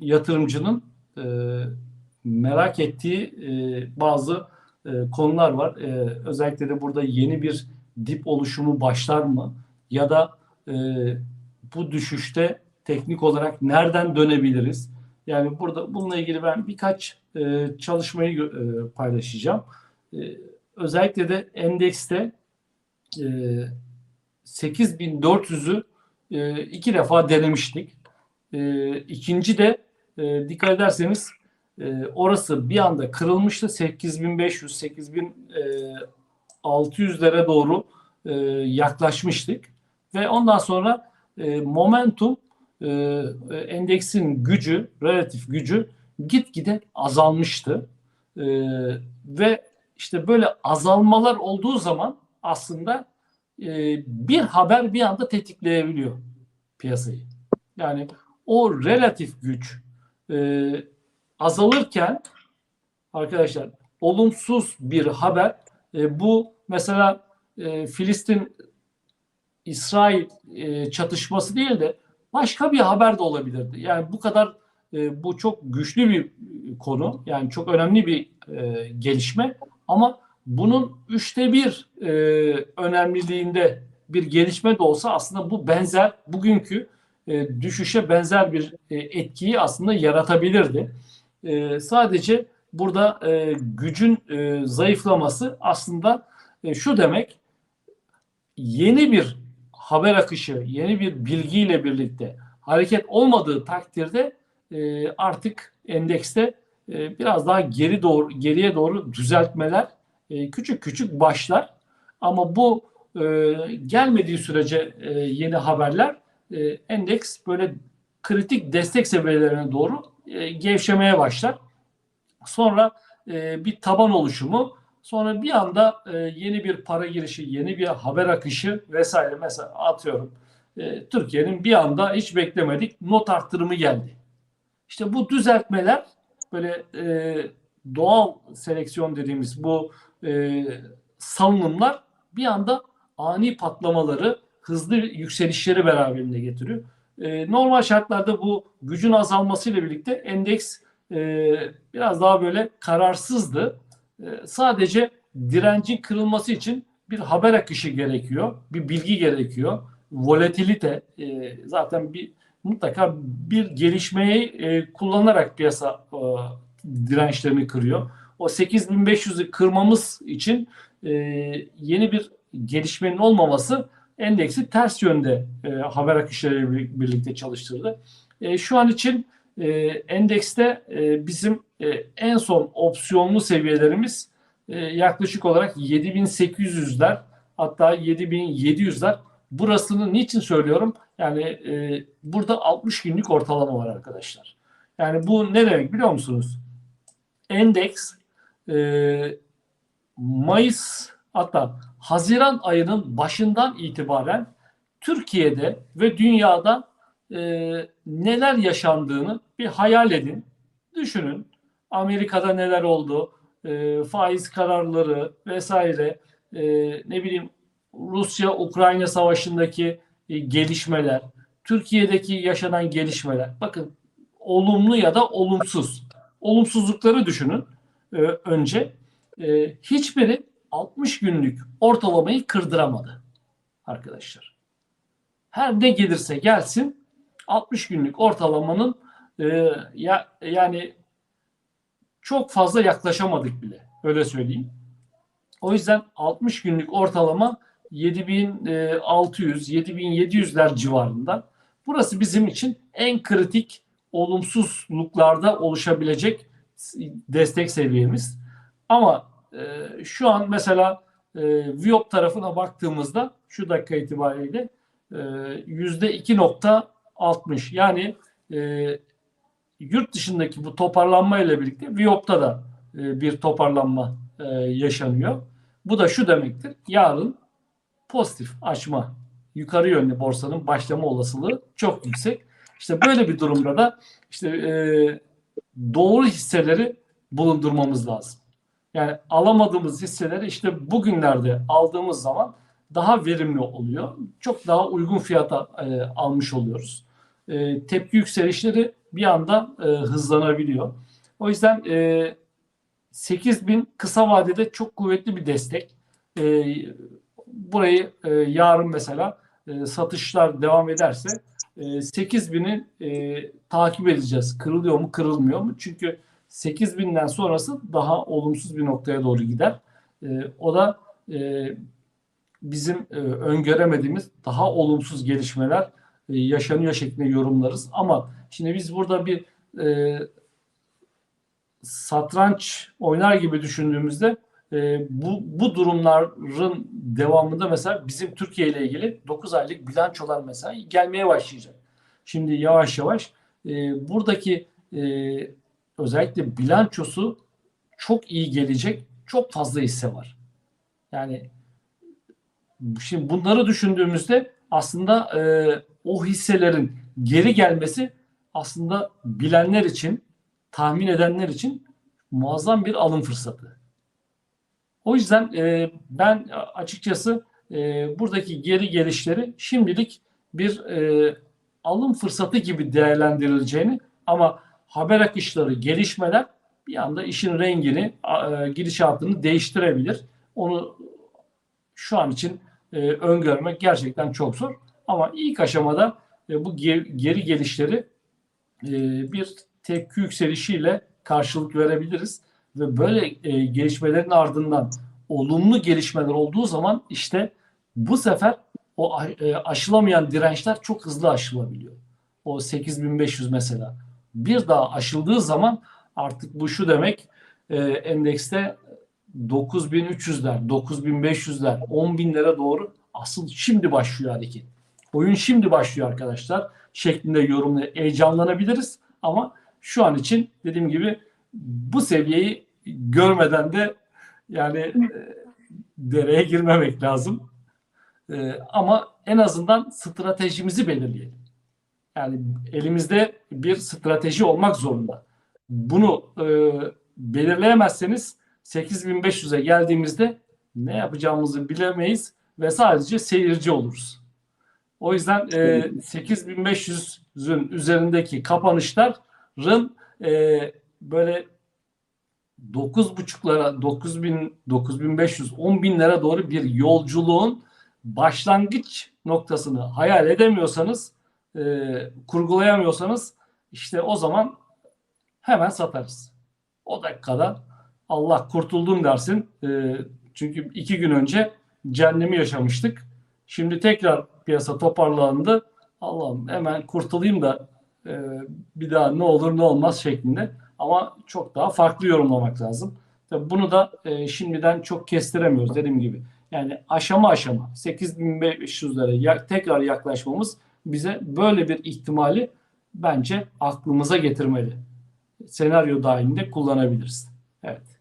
yatırımcının e, merak ettiği e, bazı e, konular var. E, özellikle de burada yeni bir dip oluşumu başlar mı? Ya da e, bu düşüşte teknik olarak nereden dönebiliriz? Yani burada bununla ilgili ben birkaç e, çalışmayı e, paylaşacağım. E, özellikle de endekste e, 8400'ü e, iki defa denemiştik. E, ikinci de e, dikkat ederseniz e, orası bir anda kırılmıştı. 8500 8600'lere doğru e, yaklaşmıştık ve ondan sonra e, momentum e, endeksin gücü, relatif gücü gitgide azalmıştı. E, ve işte böyle azalmalar olduğu zaman aslında e, bir haber bir anda tetikleyebiliyor piyasayı. Yani o relatif güç e, azalırken arkadaşlar olumsuz bir haber e, bu mesela e, Filistin İsrail e, çatışması değil de başka bir haber de olabilirdi. Yani bu kadar e, bu çok güçlü bir konu. Yani çok önemli bir e, gelişme ama bunun üçte bir e, önemliliğinde bir gelişme de olsa aslında bu benzer bugünkü e, düşüşe benzer bir e, etkiyi aslında yaratabilirdi. E, sadece burada gücün zayıflaması aslında şu demek yeni bir haber akışı, yeni bir bilgiyle birlikte hareket olmadığı takdirde artık endekste biraz daha geri doğru geriye doğru düzeltmeler küçük küçük başlar. Ama bu gelmediği sürece yeni haberler e, endeks böyle kritik destek seviyelerine doğru e, gevşemeye başlar. Sonra e, bir taban oluşumu, sonra bir anda e, yeni bir para girişi, yeni bir haber akışı vesaire. Mesela atıyorum e, Türkiye'nin bir anda hiç beklemedik not arttırımı geldi. İşte bu düzeltmeler böyle e, doğal seleksiyon dediğimiz bu e, salınımlar bir anda ani patlamaları, hızlı yükselişleri beraberinde getiriyor. E, normal şartlarda bu gücün azalmasıyla birlikte endeks e, biraz daha böyle kararsızdı. E, sadece direncin kırılması için bir haber akışı gerekiyor, bir bilgi gerekiyor. Volatilite e, zaten bir mutlaka bir gelişmeyi e, kullanarak piyasa e, dirençlerini kırıyor. O 8500'ü kırmamız için e, yeni bir gelişmenin olmaması endeksi ters yönde e, haber akışlarıyla birlikte çalıştırdı. E, şu an için e, endekste e, bizim e, en son opsiyonlu seviyelerimiz e, yaklaşık olarak 7800'ler hatta 7700'ler. Burasını niçin söylüyorum? Yani e, burada 60 günlük ortalama var arkadaşlar. Yani bu ne demek biliyor musunuz? Endeks e, Mayıs hatta Haziran ayının başından itibaren Türkiye'de ve dünyada e, neler yaşandığını bir hayal edin, düşünün. Amerika'da neler oldu, e, faiz kararları vesaire, e, ne bileyim Rusya-Ukrayna savaşındaki e, gelişmeler, Türkiye'deki yaşanan gelişmeler. Bakın olumlu ya da olumsuz. Olumsuzlukları düşünün e, önce. E, hiçbiri 60 günlük ortalamayı kırdıramadı arkadaşlar. Her ne gelirse gelsin 60 günlük ortalamanın e, ya yani çok fazla yaklaşamadık bile. Öyle söyleyeyim. O yüzden 60 günlük ortalama 7600 7700'ler civarında. Burası bizim için en kritik olumsuzluklarda oluşabilecek destek seviyemiz. Ama e, şu an mesela e, Viop tarafına baktığımızda şu dakika itibariyle e, yüzde 2.60 yani e, yurt dışındaki bu toparlanma ile birlikte Viop'ta da e, bir toparlanma e, yaşanıyor. Bu da şu demektir. Yarın pozitif açma yukarı yönlü borsanın başlama olasılığı çok yüksek. İşte böyle bir durumda da işte e, doğru hisseleri bulundurmamız lazım. Yani alamadığımız hisseleri işte bugünlerde aldığımız zaman daha verimli oluyor. Çok daha uygun fiyata e, almış oluyoruz. e, tepki yükselişleri bir anda e, hızlanabiliyor. O yüzden e, 8000 kısa vadede çok kuvvetli bir destek. E, burayı e, yarın mesela e, satışlar devam ederse e, 8000'i e, takip edeceğiz. Kırılıyor mu kırılmıyor mu? Çünkü 8000'den sonrası daha olumsuz bir noktaya doğru gider. E, o da e, bizim e, öngöremediğimiz daha olumsuz gelişmeler e, yaşanıyor şeklinde yorumlarız. Ama şimdi biz burada bir e, satranç oynar gibi düşündüğümüzde e, bu, bu durumların devamında mesela bizim Türkiye ile ilgili 9 aylık bilançolar mesela gelmeye başlayacak. Şimdi yavaş yavaş e, buradaki e, özellikle bilançosu çok iyi gelecek çok fazla hisse var. Yani şimdi bunları düşündüğümüzde aslında e, o hisselerin geri gelmesi aslında bilenler için, tahmin edenler için muazzam bir alım fırsatı. O yüzden e, ben açıkçası e, buradaki geri gelişleri şimdilik bir e, alım fırsatı gibi değerlendirileceğini ama haber akışları, gelişmeler bir anda işin rengini, e, gidişatını değiştirebilir. Onu şu an için e, öngörmek gerçekten çok zor. Ama ilk aşamada e, bu geri, gelişleri bir tepki yükselişiyle karşılık verebiliriz. Ve böyle gelişmelerin ardından olumlu gelişmeler olduğu zaman işte bu sefer o aşılamayan dirençler çok hızlı aşılabiliyor. O 8500 mesela. Bir daha aşıldığı zaman artık bu şu demek e, endekste 9300'ler, 9500'ler, 10.000'lere doğru asıl şimdi başlıyor hareket. Oyun şimdi başlıyor arkadaşlar şeklinde yorumla heyecanlanabiliriz ama şu an için dediğim gibi bu seviyeyi görmeden de yani e, dereye girmemek lazım. E, ama en azından stratejimizi belirleyelim. Yani elimizde bir strateji olmak zorunda. Bunu e, belirleyemezseniz 8500'e geldiğimizde ne yapacağımızı bilemeyiz ve sadece seyirci oluruz. O yüzden e, 8500'ün üzerindeki kapanışların e, böyle 9.5'lara 9000 9500 10.000'lere doğru bir yolculuğun başlangıç noktasını hayal edemiyorsanız e, kurgulayamıyorsanız işte o zaman hemen satarız. O dakikada Allah kurtuldum dersin. E, çünkü iki gün önce cehennemi yaşamıştık. Şimdi tekrar piyasa toparlandı. Allah'ım hemen kurtulayım da e, bir daha ne olur ne olmaz şeklinde. Ama çok daha farklı yorumlamak lazım. Tabii bunu da e, şimdiden çok kestiremiyoruz dediğim gibi. Yani aşama aşama 8500'lere ya, tekrar yaklaşmamız bize böyle bir ihtimali bence aklımıza getirmeli. Senaryo dahilinde kullanabiliriz. Evet.